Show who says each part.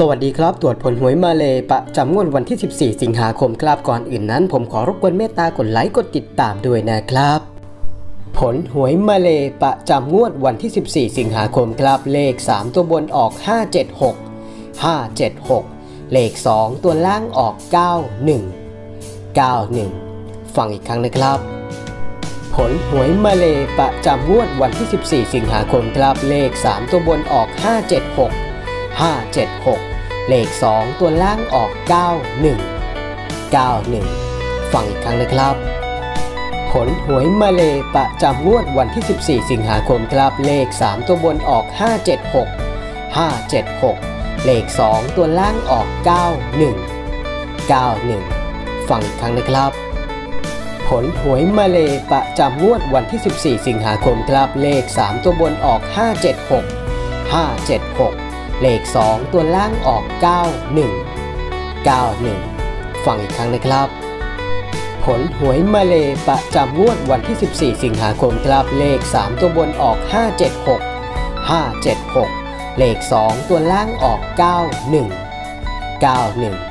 Speaker 1: สวัสดีครับ ตรวจผลหวยมาเลยประจำงวดวันที่ 14 สิงหาคมครับก่อนอื่นนั้น ผมขอรบกวนเมตตากดไลค์กดติดตามด้วยนะครับ ผลหวยมาเลยประจำงวดวันที่ 14 สิงหาคมครับเลข 3 ตัวบนออก 576 576 เลข 2 ตัวล่างออก 91 91 ฟังอีกครั้งนะครับ ผลหวยมาเลยประจำงวดวันที่ 14 สิงหาคมครับเลข 3 ตัวบนออก 576 576 เลข 2 ตัวล่างออก 91 91 ฟังอีกครั้งนะครับ ผลหวยมาเลประจำงวดวันที่ 14 สิงหาคมครับเลข 3 ตัวบนออก 576 576 เลข 2 ตัวล่างออก 91 91 ฟังอีกครั้งนะครับผลหวยมาเลประจำงวดวันที่ 14 สิงหาคมครับเลข 3 ตัวบนออก 576 576 เลข 2 ตัวล่างออก 91 91 ฟังอีกครั้งนะครับ ผลหวยมาเลประจำงวดวันที่ 14 สิงหาคมครับเลข 3 ตัวบนออก 576 576 เลข 2 ตัวล่างออก 91 91